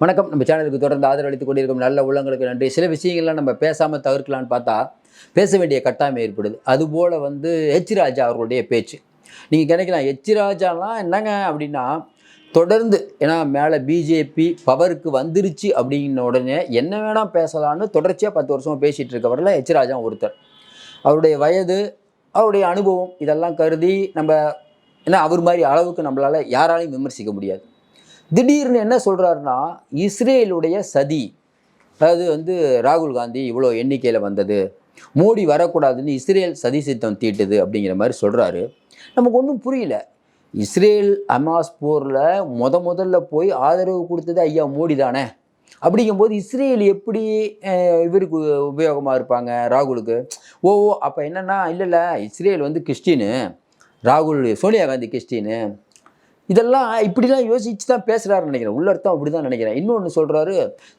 வணக்கம். நம்ம சேனலுக்கு தொடர்ந்து ஆதரவு அளித்துக் கொண்டிருக்கும் நல்ல உள்ளங்களுக்கு நன்றி. சில விஷயங்கள்லாம் நம்ம பேசாமல் தவிர்க்கலான்னு பார்த்தா பேச வேண்டிய கட்டாயம் ஏற்படுது. அதுபோல் வந்து ஹெச் ராஜா அவர்களுடைய பேச்சு. நீங்கள் கிடைக்கலாம் ஹெச் ராஜாலாம் என்னங்க அப்படின்னா தொடர்ந்து ஏன்னா மேலே பிஜேபி பவருக்கு வந்துருச்சு அப்படின்ன உடனே என்ன வேணால் பேசலான்னு தொடர்ச்சியாக பத்து வருஷமாக பேசிகிட்டு இருக்கவரில் ஹெச் ராஜா ஒருத்தர். அவருடைய வயது அவருடைய அனுபவம் இதெல்லாம் கருதி நம்ம ஏன்னா அவர் மாதிரி அளவுக்கு நம்மளால் யாராலையும் விமர்சிக்க முடியாது. திடீர்னு என்ன சொல்கிறாருன்னா இஸ்ரேலுடைய சதி. அதாவது வந்து ராகுல் காந்தி இவ்வளோ எண்ணிக்கையில் வந்தது. மோடி வரக்கூடாதுன்னு இஸ்ரேல் சதி சித்தம் தீட்டுது அப்படிங்கிற மாதிரி சொல்கிறாரு நமக்கு ஒன்றும் புரியல. இஸ்ரேல் அமாஸ் போரில் முத முதல்ல போய் ஆதரவு கொடுத்தது ஐயா மோடி தானே. அப்படிங்கும்போது இஸ்ரேல் எப்படி இவருக்கு உபயோகமாக இருப்பாங்க ராகுலுக்கு? ஓ அப்போ என்னென்னா இல்லை இல்லை இஸ்ரேல் வந்து கிறிஸ்டினு. ராகுல் சோனியா காந்தி கிறிஸ்டினு. இதெல்லாம் இப்படிலாம் யோசிச்சு தான் பேசுகிறாருன்னு நினைக்கிறேன். உள்ளர்த்தம் அப்படி தான் நினைக்கிறேன். இன்னொன்று சொல்கிறாரு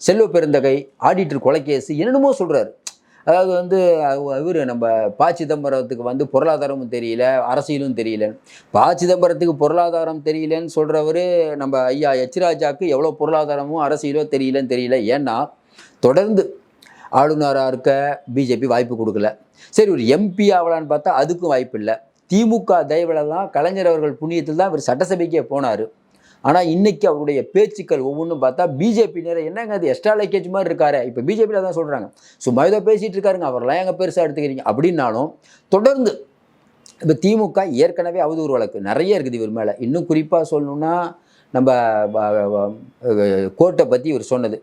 செல்வ பெருந்தகை ஆடிட்டர் கொலைகேஸ் என்னென்னமோ சொல்கிறாரு அதாவது வந்து இவர் நம்ம ப சிதம்பரத்துக்கு வந்து பொருளாதாரமும் தெரியல அரசியலும் தெரியல. ப சிதம்பரத்துக்கு பொருளாதாரம் தெரியலன்னு சொல்கிறவர் நம்ம ஐயா எச்ராஜாக்கு எவ்வளோ பொருளாதாரமும் அரசியலோ தெரியலன்னு தெரியல. ஏன்னா தொடர்ந்து ஆளுநராக இருக்க பிஜேபி வாய்ப்பு கொடுக்கல. சரி ஒரு எம்பி ஆகலான்னு பார்த்தா அதுக்கும் வாய்ப்பு இல்லை. திமுக தயவில் கலைஞர் அவர்கள் புண்ணியத்தில் தான் இவர் சட்டசபைக்கே போனார். ஆனால் இன்னைக்கு அவருடைய பேச்சுக்கள் ஒவ்வொன்றும் பார்த்தா பிஜேபி நேரம் என்னங்க அது எக்ஸ்ட்ரா லைக்கேஜ் மாதிரி இருக்காரு? இப்போ பிஜேபியில் தான் சொல்கிறாங்க சும்மா ஏதோ பேசிகிட்டு இருக்காருங்க. அவரெல்லாம் எங்க பெருசாக எடுத்துக்கிறீங்க? அப்படின்னாலும் தொடர்ந்து இப்போ திமுக ஏற்கனவே அவதூறு வழக்கு நிறைய இருக்குது இவர் மேலே. இன்னும் குறிப்பாக சொல்லணும்னா நம்ம கோர்ட்டை பற்றி இவர் சொன்னது.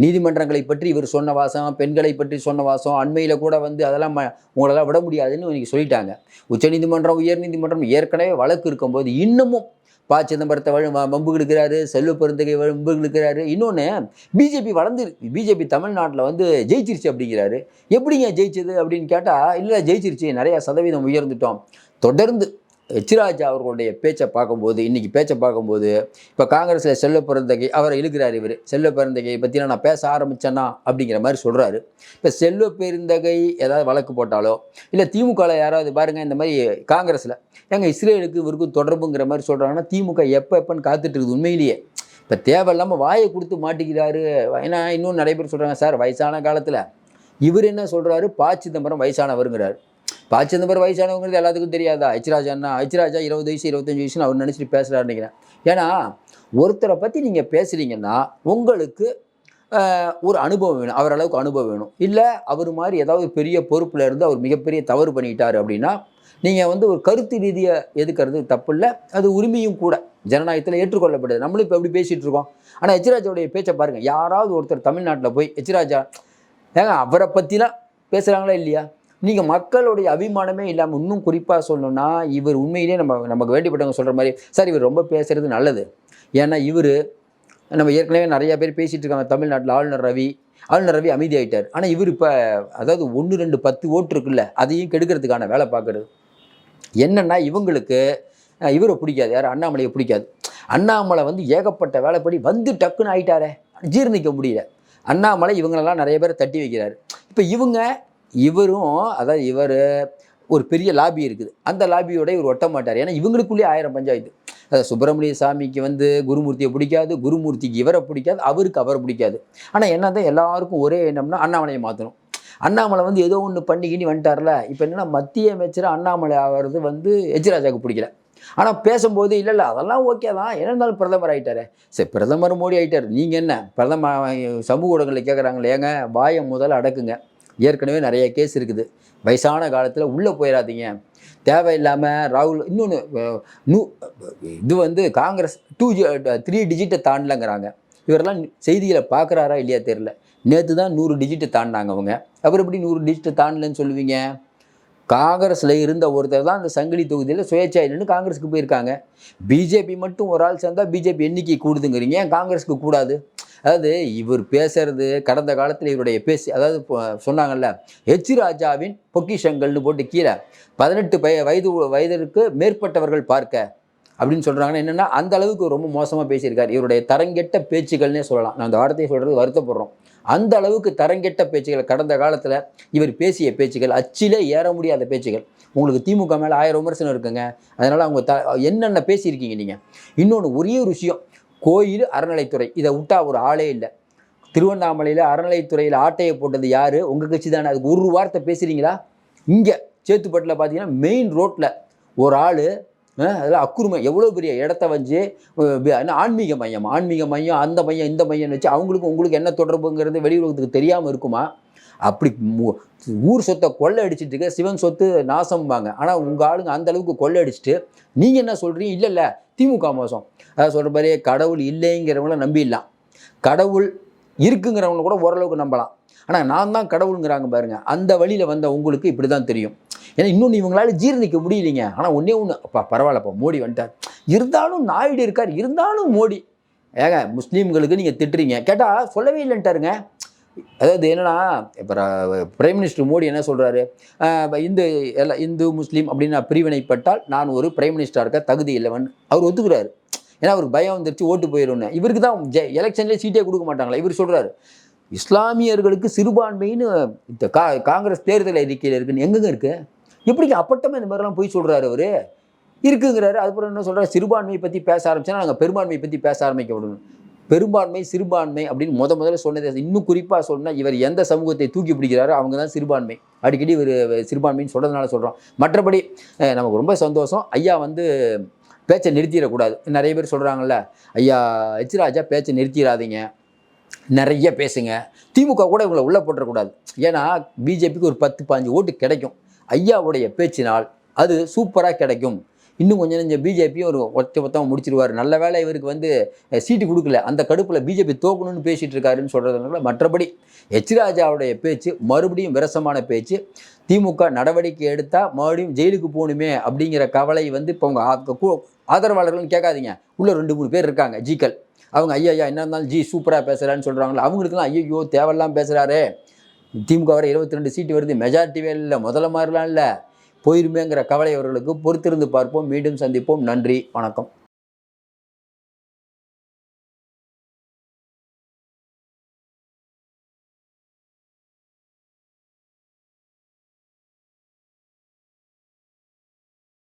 நீதிமன்றங்களை பற்றி இவர் சொன்ன வாசம் பெண்களை பற்றி சொன்ன வாசம் அண்மையில் கூட வந்து அதெல்லாம் ம- உங்களெல்லாம் விட முடியாதுன்னு இன்னைக்கு சொல்லிட்டாங்க. உச்சநீதிமன்றம் உயர்நீதிமன்றம் ஏற்கனவே வழக்கு இருக்கும்போது இன்னமும் ப. சிதம்பரத்தை வழி வம்பு இழுக்கிறாரு செல்வ பெருந்தகை வம்பு இழுக்கிறாரு இன்னொன்று பிஜேபி வளர்ந்து பிஜேபி தமிழ்நாட்டில் வந்து ஜெயிச்சிருச்சு அப்படிங்கிறாரு. எப்படிங்க ஜெயிச்சது அப்படின்னு கேட்டால் இல்லை ஜெயிச்சிருச்சு நிறையா சதவீதம் உயர்ந்துட்டோம். தொடர்ந்து எச்ராஜா அவர்களுடைய பேச்சை பார்க்கும்போது இன்றைக்கி பேச்சை பார்க்கும்போது இப்போ காங்கிரஸில் செல்ல பிறந்தகை அவரை இழுக்கிறார் இவர். செல்ல பிறந்தகையை பற்றினா நான் பேச ஆரம்பிச்சேன்னா அப்படிங்கிற மாதிரி சொல்கிறாரு இப்போ செல்வ பெருந்தகை ஏதாவது வழக்கு போட்டாலோ இல்லை திமுகவில் யாராவது பாருங்கள் இந்த மாதிரி காங்கிரஸில் ஏங்க இஸ்ரேலுக்கு இவருக்கும் தொடர்புங்கிற மாதிரி சொல்கிறாங்கன்னா திமுக எப்போ எப்போன்னு காத்துட்டு இருக்குது உண்மையிலேயே. இப்போ தேவையில்லாமல் வாயை கொடுத்து மாட்டிக்கிறாரு. ஏன்னா இன்னும் நிறைய பேர் சொல்கிறாங்க சார் வயசான காலத்தில் இவர் என்ன சொல்கிறாரு பா சிதம்பரம் வயசானவருங்கிறார். ப மாதிரி வயசானவங்கிறது எல்லாத்துக்கும் தெரியாதா? ஹெச்ராஜான்னா ஹெச்ராஜா இருபது வயசு இருபத்தஞ்சு வயசுன்னு அவர் நினச்சிட்டு பேசுகிறாரு நினைக்கிறேன். ஏன்னா ஒருத்தரை பற்றி நீங்கள் பேசுகிறீங்கன்னா உங்களுக்கு ஒரு அனுபவம் வேணும். அவர் அளவுக்கு அனுபவம் வேணும். இல்லை அவர் மாதிரி ஏதாவது பெரிய பொறுப்பில் இருந்து அவர் மிகப்பெரிய தவறு பண்ணிட்டார் அப்படின்னா நீங்கள் வந்து ஒரு கருத்து ரீதியை எதுக்கிறது தப்பு இல்லை அது உரிமையும் கூட. ஜனநாயகத்தில் ஏற்றுக்கொள்ளப்படுது. நம்மளும் இப்போ எப்படி பேசிகிட்டு இருக்கோம். ஆனால் எச்ராஜாவுடைய பேச்சை பாருங்கள் யாராவது ஒருத்தர் தமிழ்நாட்டில் போய் எச்ராஜா ஏங்க அவரை பற்றிலாம் பேசுகிறாங்களா இல்லையா? நீங்கள் மக்களுடைய அபிமானமே இல்லாமல் இன்னும் குறிப்பாக சொல்லணும்னா இவர் உண்மையிலே நம்ம நமக்கு வேண்டிப்பட்டவங்க சொல்கிற மாதிரி சார் இவர் ரொம்ப பேசுகிறது நல்லது. ஏன்னா இவர் நம்ம ஏற்கனவே நிறையா பேர் பேசிகிட்டு இருக்காங்க தமிழ்நாட்டில் ஆளுநர் ரவி ஆளுநர் ரவி அமைதியாயிட்டார். ஆனால் இவர் இப்போ அதாவது ஒன்று ரெண்டு பத்து ஓட்டு இருக்குல்ல அதையும் கெடுக்கிறதுக்கான வேலை பார்க்குறது. என்னன்னா இவங்களுக்கு இவரை பிடிக்காது. யார்? அண்ணாமலையை பிடிக்காது. அண்ணாமலை வந்து ஏகப்பட்ட வேலைப்படி வந்து டக்குன்னு ஆயிட்டாரே ஜீர்ணிக்க முடியல. அண்ணாமலை இவங்களெல்லாம் நிறைய பேர் தட்டி வைக்கிறாரு. இப்போ இவங்க இவரும் அதாவது இவர் ஒரு பெரிய லாபி இருக்குது. அந்த லாபியோட இவர் ஒட்ட மாட்டார். ஏன்னா இவங்களுக்குள்ளேயே ஆயிரம் பஞ்சாயத்து. அதாவது சுப்பிரமணிய சாமிக்கு வந்து குருமூர்த்தியை பிடிக்காது குருமூர்த்திக்கு இவரை பிடிக்காது அவருக்கு அவரை பிடிக்காது. ஆனால் என்ன தான் எல்லாருக்கும் ஒரே எண்ணம்னா அண்ணாமலையை மாற்றணும் அண்ணாமலை வந்து ஏதோ ஒன்று பண்ணிக்கின்னு வந்துட்டார்ல இப்போ என்னன்னா மத்திய அமைச்சர் அண்ணாமலை ஆகிறது வந்து எச்ராஜாவுக்கு பிடிக்கல. ஆனால் பேசும்போது இல்லை இல்லை அதெல்லாம் ஓகே தான். என்ன இருந்தாலும் பிரதமர் ஆகிட்டாரு சரி பிரதமர் மோடி ஆகிட்டார் நீங்கள் என்ன? பிரதமர் சமூக ஊடகங்களில் கேட்குறாங்களே ஏங்க வாயை முதல்ல அடக்குங்க. ஏற்கனவே நிறைய கேஸ் இருக்குது. வயசான காலத்தில் உள்ளே போயிடாதீங்க தேவையில்லாமல் ராகுல் இன்னொன்று நூ இது வந்து காங்கிரஸ் டூ த்ரீ டிஜிட்டை தாண்டலங்கிறாங்க. இவரெல்லாம் செய்திகளை பார்க்குறாரா இல்லையா தெரில நேற்று தான் நூறு டிஜிட்டை தாண்டினாங்க அவங்க. அப்புறம் எப்படி நூறு டிஜிட்டை தாண்டலன்னு சொல்லுவீங்க? காங்கிரஸில் இருந்த ஒருத்தர் தான் அந்த சங்கிலி தொகுதியில் சுயேட்சை காங்கிரஸுக்கு போயிருக்காங்க. பிஜேபி மட்டும் ஒரு ஆள் சேர்ந்தால் பிஜேபி எண்ணிக்கை கூடுதுங்கிறீங்க? ஏன் காங்கிரஸுக்கு கூடாது? அதாவது இவர் பேசுறது கடந்த காலத்தில் இவருடைய பேசி அதாவது இப்போ சொன்னாங்கல்ல எச் ராஜாவின் பொக்கிஷங்கள்னு போட்டு கீழே பதினெட்டு பய வயது வயதிற்கு மேற்பட்டவர்கள் பார்க்க அப்படின்னு சொல்கிறாங்கன்னா என்னென்னா அந்த அளவுக்கு ரொம்ப மோசமாக பேசியிருக்கார். இவருடைய தரங்கெட்ட பேச்சுகள்னே சொல்லலாம். நான் அந்த வார்த்தையை சொல்கிறது வருத்தப்படுறோம். அந்த அளவுக்கு தரங்கெட்ட பேச்சுகள் கடந்த காலத்தில் இவர் பேசிய பேச்சுகள் அச்சிலே ஏற முடியாத பேச்சுகள். உங்களுக்கு திமுக மேலே ஆயிரம் விமர்சனம் இருக்குங்க. அதனால் அவங்க த என்னென்ன பேசியிருக்கீங்க நீங்கள் இன்னொன்று ஒரே ஒரு விஷயம். கோயில் அறநிலைத்துறை இதை விட்டா ஒரு ஆளே இல்லை. திருவண்ணாமலையில் அறநிலைத்துறையில் ஆட்டையை போட்டது யார்? உங்கள் கட்சி தானே. அதுக்கு ஒரு வார்த்தை பேசுகிறீங்களா இங்கே சேத்துப்பட்டில் பார்த்தீங்கன்னா மெயின் ரோட்டில் ஒரு ஆள் அதில் அக்குருமை எவ்வளோ பெரிய இடத்த வச்சு ஆன்மீக மையம் ஆன்மீக மையம் அந்த மையம் இந்த மையம்னு வச்சு அவங்களுக்கு உங்களுக்கு என்ன தொடர்புங்கிறது வெளி உலகத்துக்கு தெரியாமல் இருக்குமா? அப்படி ஊர் சொத்தை கொள்ளை அடிச்சிட்டு இருக்க சிவன் சொத்து நாசம்பாங்க. ஆனால் உங்கள் ஆளுங்க அந்த அளவுக்கு கொள்ளை அடிச்சுட்டு நீங்கள் என்ன சொல்கிறீங்க இல்லை இல்லை திமுக மோசம். அதாவது சொல்கிற மாதிரி கடவுள் இல்லைங்கிறவங்கள நம்பிடலாம். கடவுள் இருக்குங்கிறவங்கள கூட ஓரளவுக்கு நம்பலாம். ஆனால் நான் தான் கடவுளுங்கிறாங்க பாருங்கள் அந்த வழியில் வந்த உங்களுக்கு இப்படி தான் தெரியும். ஏன்னா இன்னொன்று இவங்களால ஜீரணிக்க முடியலைங்க. ஆனால் ஒன்றே ஒன்று அப்பா பரவாயில்லப்பா மோடி வந்துட்டார். இருந்தாலும் நாயுடு இருக்கார் இருந்தாலும் மோடி. ஏங்க முஸ்லீம்களுக்கு நீங்கள் திட்டுறீங்க. கேட்டால் சொல்லவே இல்லைன்ட்டாருங்க. அதாவது என்னன்னா இப்போ பிரைம் மினிஸ்டர் மோடி என்ன சொல்கிறாரு இந்து எல்லா இந்து முஸ்லீம் அப்படின்னு நான் பிரிவினைப்பட்டால் நான் ஒரு பிரைம் மினிஸ்டராக இருக்க தகுதி இல்லைவன் அவர் ஒத்துக்கிறாரு. ஏன்னா அவருக்கு பயம் வந்துருச்சு ஓட்டு போயிடும்னு. இவருக்கு தான் ஜெ எலெக்ஷன்லேயே சீட்டே கொடுக்க மாட்டாங்களா? இவர் சொல்கிறாரு இஸ்லாமியர்களுக்கு சிறுபான்மைன்னு இந்த கா காங்கிரஸ் தேர்தல் அறிக்கையில் இருக்குன்னு எங்கெங்க இருக்குது எப்படிங்க அப்பட்டமாக இந்த மாதிரிலாம் போய் சொல்கிறாரு அவர்? இருக்குங்கிறாரு. அதுக்கப்புறம் என்ன சொல்கிறார் சிறுபான்மையை பற்றி பேச ஆரம்பிச்சா நாங்கள் பெரும்பான்மையை பற்றி பேச ஆரம்பிக்க விடணும். பெரும்பான்மை சிறுபான்மை அப்படின்னு முத முதல்ல சொன்னது இன்னும் குறிப்பாக சொன்னால் இவர் எந்த சமூகத்தை தூக்கி பிடிக்கிறாரோ அவங்க தான் சிறுபான்மை. அடிக்கடி இவர் சிறுபான்மைன்னு சொல்கிறதுனால சொல்கிறோம் மற்றபடி நமக்கு ரொம்ப சந்தோஷம். ஐயா வந்து பேச்சை நிறுத்திடக்கூடாது. நிறைய பேர் சொல்கிறாங்கல்ல ஐயா எச் பேச்சை நிறுத்திடாதீங்க. நிறைய பேசுங்க. திமுக கூட இவங்களை உள்ளே போட்டுறக்கூடாது. ஏன்னா பிஜேபிக்கு ஒரு பத்து பாஞ்சு ஓட்டு கிடைக்கும். ஐயாவுடைய பேச்சினால் அது சூப்பராக கிடைக்கும். இன்னும் கொஞ்சம் நெஞ்சம் பிஜேபியும் ஒரு ஒத்த மொத்தமாக முடிச்சிருவார். நல்ல வேலை இவருக்கு வந்து சீட்டு கொடுக்கல. அந்த கடுப்பில் பிஜேபி தோக்கணும்னு பேசிகிட்டு இருக்காருன்னு சொல்கிறதுனால மற்றபடி எச் ராஜாவுடைய பேச்சு மறுபடியும் விரசமான பேச்சு திமுக நடவடிக்கை எடுத்தால் மறுபடியும் ஜெயிலுக்கு போகணுமே அப்படிங்கிற கவலை வந்து இப்போ உங்கள் ஆதரவாளர்கள்னு கேட்காதீங்க. உள்ளே ரெண்டு மூணு பேர் இருக்காங்க ஜிக்கள் அவங்க ஐயா ஐயா என்ன இருந்தாலும் ஜி சூப்பராக பேசுகிறான்னு சொல்கிறாங்களோ அவங்களுக்குலாம் ஐயோ தேவையெல்லாம் பேசுகிறாரு திமுக வர இருபத்தி ரெண்டு சீட்டு வருது. மெஜாரிட்டிவே இல்லை. முதல்ல மாதிரிலாம் இல்லை போயிருமேங்கிற கவலை அவர்களுக்கு பொறுத்திருந்து பார்ப்போம். மீண்டும் சந்திப்போம். நன்றி. வணக்கம்.